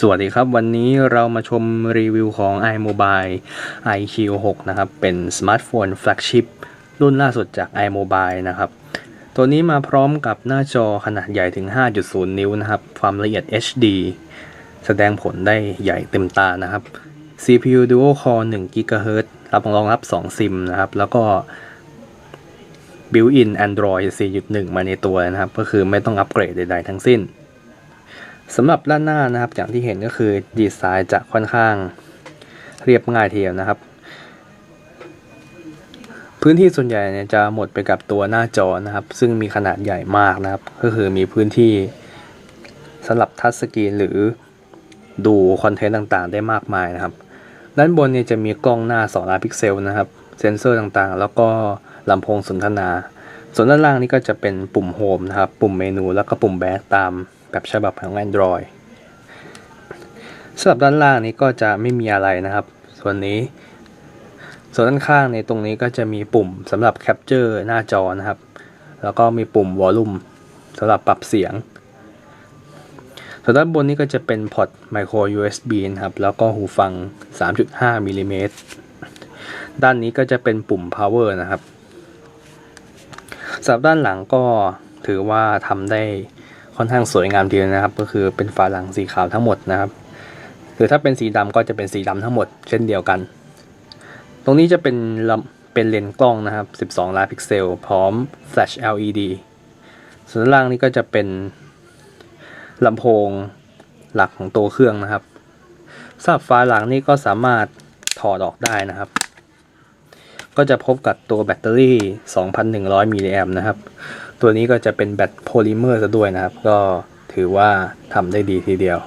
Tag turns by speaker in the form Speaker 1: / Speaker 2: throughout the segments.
Speaker 1: สวัสดีครับ วันนี้เรามาชมรีวิวของ iMobile iQ6 นะครับ เป็นสมาร์ทโฟนแฟลกชิพรุ่นล่าสุดจาก iMobile นะครับ ตัวนี้มาพร้อมกับหน้าจอขนาดใหญ่ถึง 5.0 นิ้วนะครับ ความละเอียด HD แสดงผลได้ใหญ่เต็มตานะครับ CPU Dual Core 1 GHz รับรองรับ 2 ซิมนะครับ แล้วก็ Built-in Android 4.1 มาในตัวนะครับ ก็คือไม่ต้องอัปเกรดใดๆทั้งสิ้น สำหรับด้านหน้านะครับอย่างที่เห็นก็คือดีไซน์จะค่อนข้างเรียบง่ายทีเดียวนะครับ พื้นที่ส่วนใหญ่เนี่ยจะหมดไปกับตัวหน้าจอนะครับ ซึ่งมีขนาดใหญ่มากนะครับ ก็คือมีพื้นที่สำหรับทัชสกรีนหรือดูคอนเทนต์ต่างๆ ได้มากมายนะครับ ด้านบนเนี่ยจะมีกล้องหน้า2ล้านพิกเซลนะครับ เซนเซอร์ต่างๆ แล้วก็ลำโพงสนทนา ส่วนด้านล่างนี่ก็จะเป็นปุ่มโฮมนะครับ ปุ่มเมนูแล้วก็ปุ่มแบ็กตาม แบบฉบับของ Android สำหรับด้านล่างนี้ก็จะไม่มีอะไรนะครับ ส่วนนี้ ส่วนด้านข้างในตรงนี้ก็จะมีปุ่มสำหรับแคปเจอร์หน้าจอนะครับ แล้วก็มีปุ่มวอลลุ่มสำหรับปรับเสียง ส่วนด้านบนนี้ก็จะเป็นพอร์ต micro USB นะครับ แล้วก็หูฟัง 3.5มิลลิเมตรด้านนี้ก็จะเป็นปุ่ม power นะครับสำหรับด้านหลังก็ถือว่าทำได้ ค่อนข้างสวยงามเดียวนะครับ ก็คือเป็นฝาหลังสีขาวทั้งหมดนะครับ หรือถ้าเป็นสีดำก็จะเป็นสีดำทั้งหมด เช่นเดียวกัน ตรงนี้จะเป็นลำเป็นเลนส์กล้องนะครับ 12 ล้านพิกเซล พร้อม Flash LED ส่วนล่างนี้ก็จะเป็นลำโพงหลักของตัวเครื่องนะครับสำหรับฝาหลังนี่ก็สามารถถอดออกได้นะครับ ก็จะพบกับตัวแบตเตอรี่ 2,100 มิลลิแอมนะครับ ตัวนี้ก็จะเป็นแบตโพลิเมอร์ซะด้วยนะครับ ก็ถือว่าทำได้ดีทีเดียว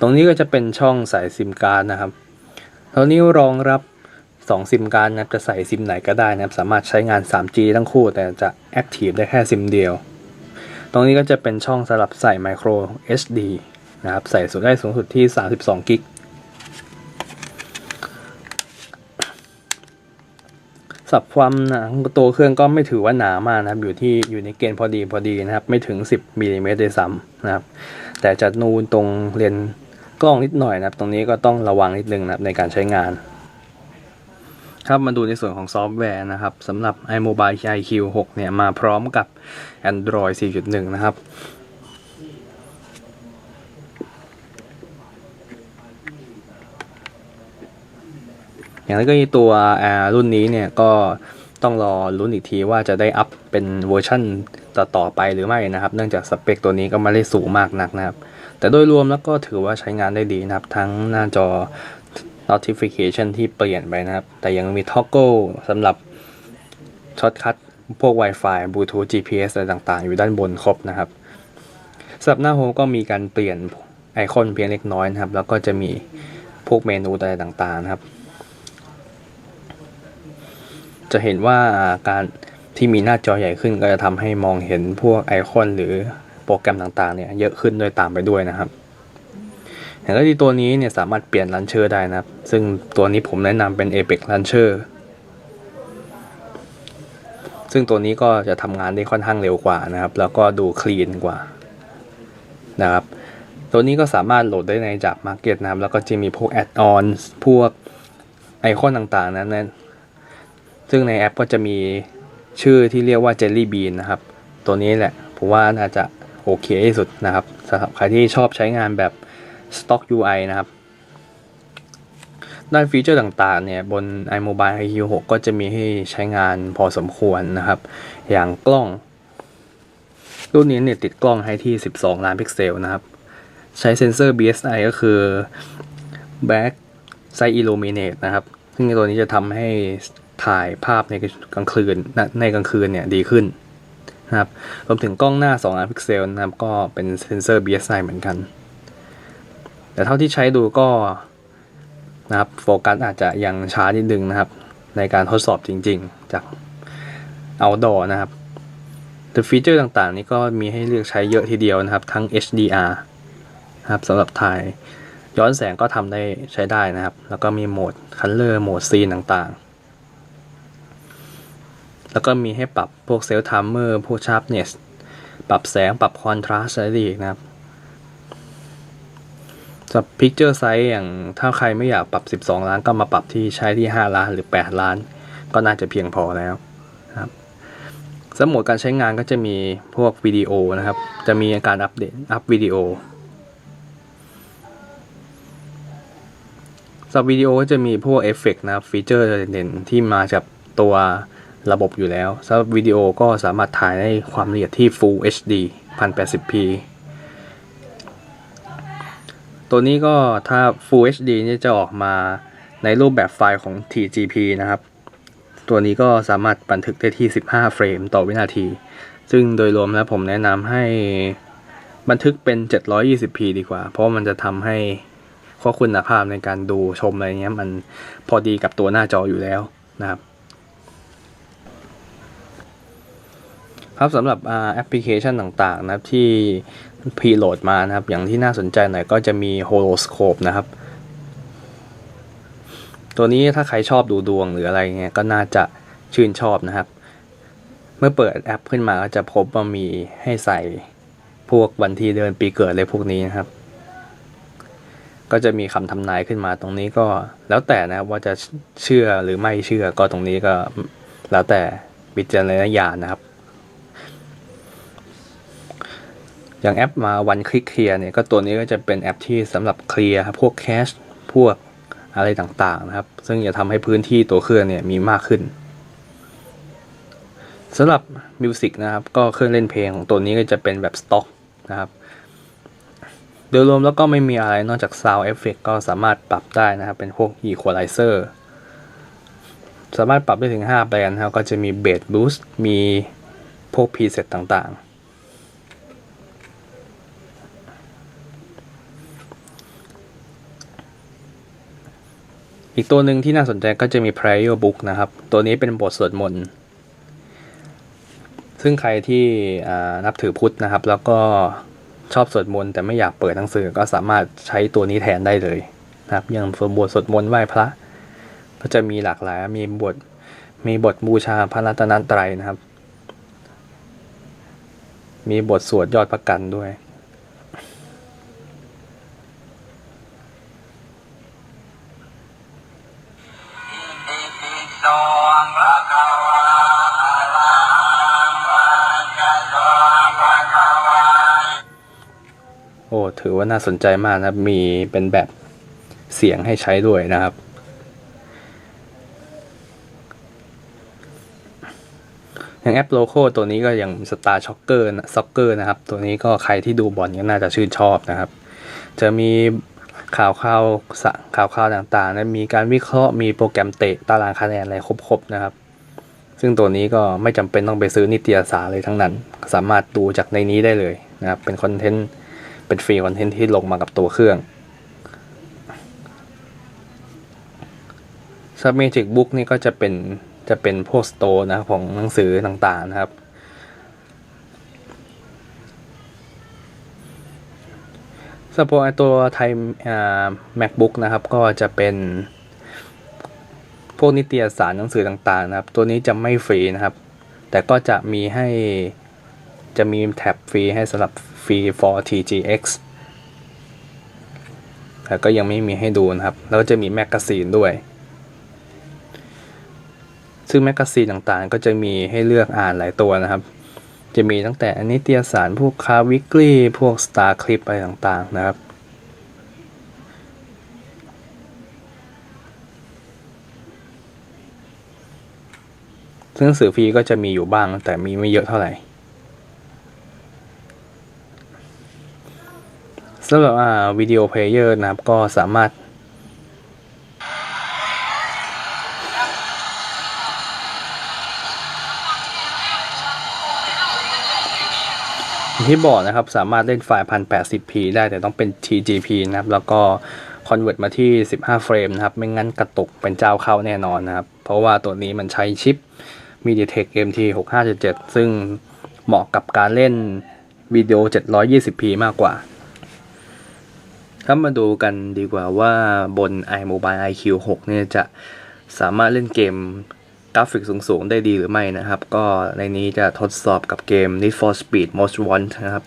Speaker 1: ตรงนี้ก็จะเป็นช่องใส่ซิมการ์ดนะครับตัวนี้รองรับ2ซิมการ์ดนะครับจะใส่ซิมไหนก็ได้นะครับ สามารถใช้งาน 3G ทั้งคู่ แต่จะแอคทีฟได้แค่ซิมเดียว ตรงนี้ก็จะเป็นช่องสำหรับใส่ micro SD นะครับ ใส่สุดได้สูงสุดที่32กิก สับความหนาของตัวเครื่องก็ไม่ถือว่าหนามากนะครับ อยู่ที่อยู่ในเกณฑ์พอดีพอดีนะครับ ไม่ถึง 10มิลลิเมตรด้วยซ้ำนะครับ แต่จะนูนตรงเลนกล้องนิดหน่อยนะครับ ตรงนี้ก็ต้องระวังนิดนึงนะครับในการใช้งาน ครับมาดูในส่วนของซอฟต์แวร์นะครับสำหรับ iMobile iQ6 เนี่ยมาพร้อมกับ Android 4.1 นะครับ อย่างไรก็มีตัวอ่ารุ่นนี้เนี่ยก็ต้องรอรุ่นอีกทีว่าจะได้อัพเป็นเวอร์ชันต่อๆไปหรือไม่นะครับ เนื่องจากสเปคตัวนี้ก็ไม่ได้สูงมากนักนะครับ แต่โดยรวมแล้วก็ถือว่าใช้งานได้ดีนะครับ ทั้งหน้าจอ notification ที่เปลี่ยนไปนะครับ แต่ยังมี toggle สำหรับช็อตคัทพวก Wi-Fi Bluetooth GPS อะไรต่างๆ อยู่ด้านบนครบนะครับสำหรับหน้าโฮมก็มีการเปลี่ยนไอคอนเพียงเล็กน้อยนะครับ แล้วก็จะมีพวกเมนูอะไรต่างๆนะครับ จะเห็นว่าการที่มีหน้าจอใหญ่ขึ้นก็จะทำให้มองเห็นพวกไอคอนหรือโปรแกรมต่างๆเนี่ยเยอะขึ้นด้วยตามไปด้วยนะครับอย่างที่ตัวนี้เนี่ยสามารถเปลี่ยนลันเชอร์ได้นะครับ ซึ่งตัวนี้ผมแนะนำเป็น Apex Launcher ซึ่งตัวนี้ก็จะทำงานได้ค่อนข้างเร็วกว่านะครับ แล้วก็ดูคลีนกว่านะครับ ตัวนี้ก็สามารถโหลดได้ในจาก Market นะครับ แล้วก็จะมีพวกแอดออนพวกไอคอนต่างๆนั้นนะ ซึ่งในแอปก็จะมีชื่อที่เรียกว่า Jelly Bean นะครับ ตัวนี้แหละผมว่าน่าจะโอเคที่สุดนะครับสำหรับใครที่ชอบใช้งานแบบ Stock UI นะครับ ด้านฟีเจอร์ต่างๆเนี่ยบน iMobile iQ6 ก็จะมีให้ใช้งานพอสมควรนะครับ อย่างกล้อง รุ่นนี้เนี่ยติดกล้องให้ที่ 12 ล้านพิกเซลนะครับ ใช้เซนเซอร์ BSI ก็คือ Back Side Illuminate นะครับ ซึ่งตัวนี้จะทำให้ ถ่ายภาพในกลางคืนในกลางคืนเนี่ยดีขึ้นนะครับรวมถึงกล้องหน้า2ล้านพิกเซลนะครับก็เป็นเซนเซอร์ BSI เหมือนกัน แต่เท่าที่ใช้ดูก็นะครับโฟกัสอาจจะยังช้านิดนึงนะครับ ในการทดสอบจริง ๆ จาก outdoor นะครับแต่ฟีเจอร์ต่างๆ นี้ก็มีให้เลือกใช้เยอะทีเดียวนะครับ ทั้ง HDR นะครับสำหรับถ่ายย้อนแสงก็ทำได้ใช้ได้นะครับ แล้วก็มีโหมด Color โหมดซีนต่างๆ แล้วก็มีให้ปรับพวกเซลล์ไทม์เมอร์พวกชาร์ปเนสปรับแสงปรับคอนทราสต์อะไรอีกนะครับสับ Picture Size อย่างถ้าใครไม่อยากปรับ 12 ล้านก็มาปรับที่ใช้ที่ 5 ล้านหรือ 8 ล้าน ก็น่าจะเพียงพอแล้วนะครับสำหรับโหมดการใช้งานก็จะมีพวกวิดีโอนะครับ จะมีการอัปเดตอัพวิดีโอสับวิดีโอก็จะมีพวกเอฟเฟกต์นะครับฟีเจอร์เด่นๆที่มาจากตัว ระบบอยู่แล้วสำหรับวิดีโอก็สามารถถ่ายได้ความละเอียดที่ Full HD 1080p ตัวนี้ก็ถ้า Full HD นี่จะออกมาในรูปแบบไฟล์ของ TGP นะครับ ตัวนี้ก็สามารถบันทึกได้ที่ 15 เฟรมต่อวินาที ซึ่งโดยรวมแล้วผมแนะนำให้บันทึกเป็น 720p ดีกว่า เพราะมันจะทำให้ข้อคุณภาพในการดูชมอะไรเงี้ยมันพอดีกับตัวหน้าจออยู่แล้วนะครับ ครับสำหรับแอปพลิเคชันต่างๆนะครับที่พรีโหลดมานะครับ อย่างที่น่าสนใจหน่อยก็จะมี Horoscope นะครับ ตัวนี้ถ้าใครชอบดูดวงหรืออะไรเงี้ยก็น่าจะชื่นชอบนะครับ เมื่อเปิดแอปขึ้นมาก็จะพบว่ามีให้ใส่พวกวันที่เดือนปีเกิดอะไรพวกนี้นะครับ ก็จะมีคำทำนายขึ้นมาตรงนี้ก็แล้วแต่นะครับว่าจะเชื่อหรือไม่เชื่อก็ตรงนี้ก็แล้วแต่วิจารณญาณนะครับ อย่างแอปมาวันคลิกเคลียร์เนี่ยก็ตัวนี้ก็จะเป็นแอปที่สำหรับเคลียร์พวกแคชพวกอะไรต่างๆนะครับ ซึ่งจะทำให้พื้นที่ตัวเครื่องเนี่ยมีมากขึ้นสำหรับมิวสิกนะครับก็เครื่องเล่นเพลงของตัวนี้ก็จะเป็นแบบสต็อกนะครับโดยรวมแล้วก็ไม่มีอะไรนอกจาก Sound Effect ก็สามารถปรับได้นะครับ เป็นพวก Equalizer สามารถปรับได้ถึง 5 แบรนด์นะครับ ก็จะมี Bass Boost มีพวก preset ต่างๆ อีกตัวหนึ่งที่น่าสนใจก็จะมี Prayer Book นะครับ ตัวนี้เป็นบทสวดมนต์ ซึ่งใครที่นับถือพุทธนะครับ แล้วก็ชอบสวดมนต์แต่ไม่อยากเปิดหนังสือก็สามารถใช้ตัวนี้แทนได้เลยนะครับ อย่างบทสวดมนต์ไหว้พระ ก็จะมีหลากหลาย มีบท มีบทบูชาพระรัตนตรัยนะครับ มีบทสวดยอดประกันด้วย โอ้ถือว่าน่าสนใจมากนะครับ มีเป็นแบบเสียงให้ใช้ด้วยนะครับ อย่างแอปโลโก้ตัวนี้ก็อย่าง Star Shocker นะ Soccer นะครับ ตัวนี้ก็ใครที่ดูบอลก็น่าจะชื่นชอบนะครับ จะมีข่าวข่าวสะข่าวข่าวต่างๆนะมีการวิเคราะห์มีโปรแกรมเตะตารางคะแนนอะไรครบๆนะครับ ซึ่งตัวนี้ก็ไม่จำเป็นต้องไปซื้อนิตยสารเลยทั้งนั้น สามารถดูจากในนี้ได้เลยนะครับ เป็นคอนเทนต์ เป็นฟรีคอนเทนต์ที่ลงมากับตัวเครื่อง Submagic Book นี่ก็จะเป็นจะเป็นพวกสโตร์นะของหนังสือต่างๆนะครับ สปอร์ตัวไทยอ่า MacBook นะครับ ก็จะเป็น พวกนิตยสารหนังสือต่างๆนะครับ ตัวนี้จะไม่ฟรีนะครับ แต่ก็จะมีให้ จะมีแท็บฟรีให้สำหรับฟรี for TGX แต่ก็ยังไม่มีให้ดูนะครับ แล้วก็จะมีแมกกาซีนด้วย ซึ่งแมกกาซีนต่างๆ ก็จะมีให้เลือกอ่านหลายตัวนะครับ จะมีตั้งแต่นิตยสารพวกคาวิกลี่พวก Star Clip อะไรต่างๆนะครับซึ่งหนังสือฟรีก็จะมีอยู่บ้างแต่มีไม่เยอะเท่าไหร่ สำหรับวิดีโอเพลเยอร์นะครับก็สามารถที่บอกนะครับสามารถเล่นไฟล์ 1080p ได้แต่ต้องเป็น TGP นะครับแล้วก็ convert มาที่ 15 เฟรมนะครับ ไม่งั้นกระตุกเป็นเจ้าเข้าแน่นอนนะครับ เพราะว่าตัวนี้มันใช้ชิป MediaTek MT 6577ซึ่งเหมาะกับการเล่นวิดีโอ 720p มากกว่า ครับมาดูกันดีกว่าว่าบน iMobile IQ 6 เนี่ยจะสามารถเล่นเกมกราฟิกสูงๆ ได้ดีหรือไม่นะครับ ก็ในนี้จะทดสอบกับเกม Need for Speed Most Wanted นะครับ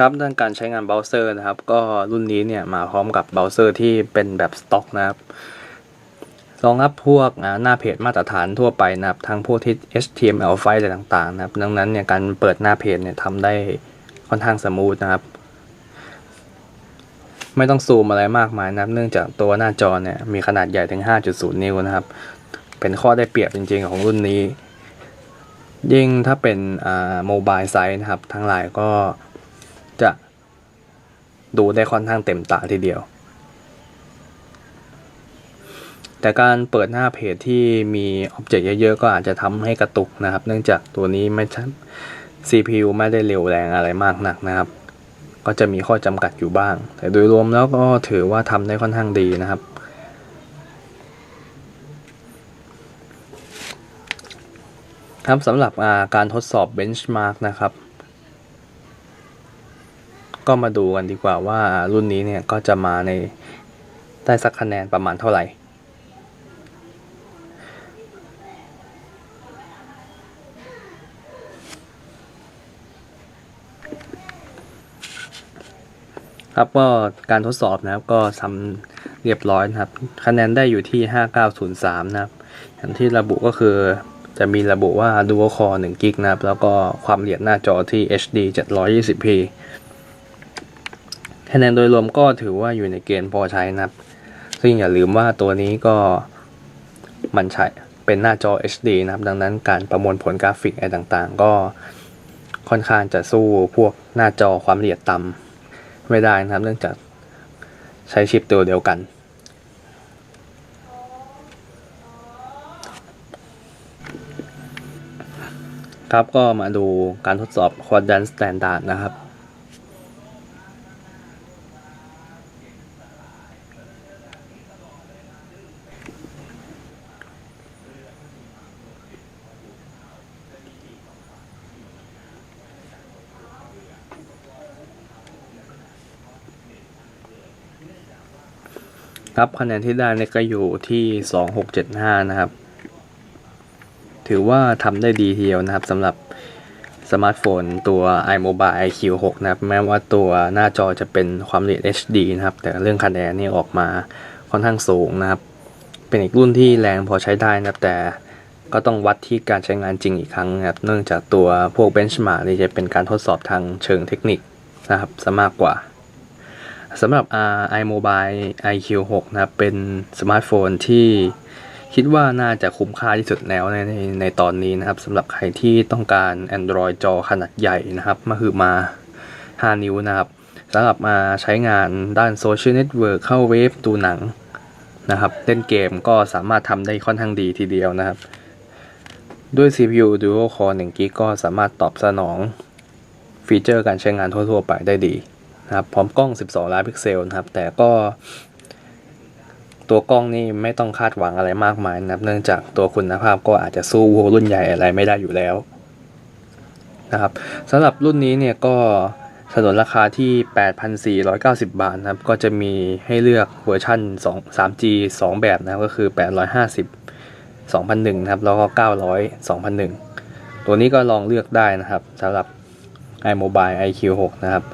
Speaker 1: ครับด้านการใช้งานเบราว์เซอร์นะครับ ก็รุ่นนี้เนี่ยมาพร้อมกับเบราว์เซอร์ที่เป็นแบบสต็อกนะครับรองรับพวกหน้าเพจมาตรฐานทั่วไปนะครับทั้งพวกที่ HTML ไฟล์อะไรต่างๆนะครับ ดังนั้นเนี่ยการเปิดหน้าเพจเนี่ยทำได้ค่อนข้างสมูทนะครับ ไม่ต้องซูมอะไรมากมายนะครับ เนื่องจากตัวหน้าจอเนี่ยมีขนาดใหญ่ถึง 5.0 นิ้วนะครับ เป็นข้อได้เปรียบจริงๆของรุ่นนี้ ยิ่งถ้าเป็นอ่าโมบายไซส์นะครับ ทั้งหลายก็ จะดูได้ค่อนข้างเต็มตาทีเดียว แต่การเปิดหน้าเพจที่มีอ็อบเจกต์เยอะๆ ก็อาจจะทำให้กระตุกนะครับ เนื่องจากตัวนี้ไม่ใช่ CPU ไม่ได้เร็วแรงอะไรมากนักนะครับ ก็จะมีข้อจำกัดอยู่บ้าง แต่โดยรวมแล้วก็ถือว่าทำได้ค่อนข้างดีนะครับครับสำหรับาการทดสอบ benchmark นะครับ ก็มาดูกันดีกว่าว่ารุ่นนี้เนี่ยก็จะมาในได้สักคะแนนประมาณเท่าไหร่ ครับก็การทดสอบนะครับก็ทำเรียบร้อยนะครับ คะแนนได้อยู่ที่ 5903 นะครับอย่างที่ระบุก็คือจะมีระบุว่า Dual Core 1 g b นะครับ แล้วก็ความละเอียดหน้าจอที่ HD 720p คะแนนโดยรวมก็ถือว่าอยู่ในเกณฑ์พอใช้นะครับ ซึ่งอย่าลืมว่าตัวนี้ก็มันใช้เป็นหน้าจอ HD นะครับ ดังนั้นการประมวลผลกราฟิกอะไรต่างๆ ก็ค่อนข้างจะสู้พวกหน้าจอความละเอียดต่ำไม่ได้นะครับ เนื่องจากใช้ชิปตัวเดียวกัน ครับก็มาดูการทดสอบ Quadrant Standard นะครับ ครับคะแนนที่ได้เนี่ยก็อยู่ที่2675นะครับ ถือว่าทำได้ดีทีเดียวนะครับสำหรับสมาร์ทโฟนตัว iMobile IQ 6 นะครับ แม้ว่าตัวหน้าจอจะเป็นความละเอียด HD นะครับ แต่เรื่องคะแนนนี่ออกมาค่อนข้างสูงนะครับ เป็นอีกรุ่นที่แรงพอใช้ได้นะครับ แต่ก็ต้องวัดที่การใช้งานจริงอีกครั้งนะครับ เนื่องจากตัวพวก benchmark นี่จะเป็นการทดสอบทางเชิงเทคนิคนะครับซะมากกว่า สำหรับ iMobile IQ 6 นะครับ เป็นสมาร์ทโฟนที่คิดว่าน่าจะคุ้มค่าที่สุดแล้วในในในตอนนี้นะครับสำหรับใครที่ต้องการ Android จอขนาดใหญ่นะครับมาคือมา 5 นิ้วนะครับสำหรับมาใช้งานด้านโซเชียลเน็ตเวิร์กเข้าเว็บดูหนังนะครับ เล่นเกมก็สามารถทำได้ค่อนข้างดีทีเดียวนะครับ ด้วย CPU Dual Core 1 g b ก็สามารถตอบสนองฟีเจอร์การใช้งานทั่ว ๆ ไปได้ดี นะครับพร้อมกล้อง 12 ล้านพิกเซลนะครับ แต่ก็ ตัวกล้องนี่ไม่ต้องคาดหวังอะไรมากมายนะครับ เนื่องจากตัวคุณภาพก็อาจจะสู้รุ่นใหญ่อะไรไม่ได้อยู่แล้วนะครับสำหรับรุ่นนี้เนี่ยก็สนนราคาที่ 8,490 บาทนะครับ ก็จะมีให้เลือกเวอร์ชัน2 3G 2 แบบนะครับ ก็คือ 850 2001นะครับ แล้วก็ 900 2001 ตัวนี้ก็ลองเลือกได้นะครับสำหรับ iMobile IQ 6 นะครับ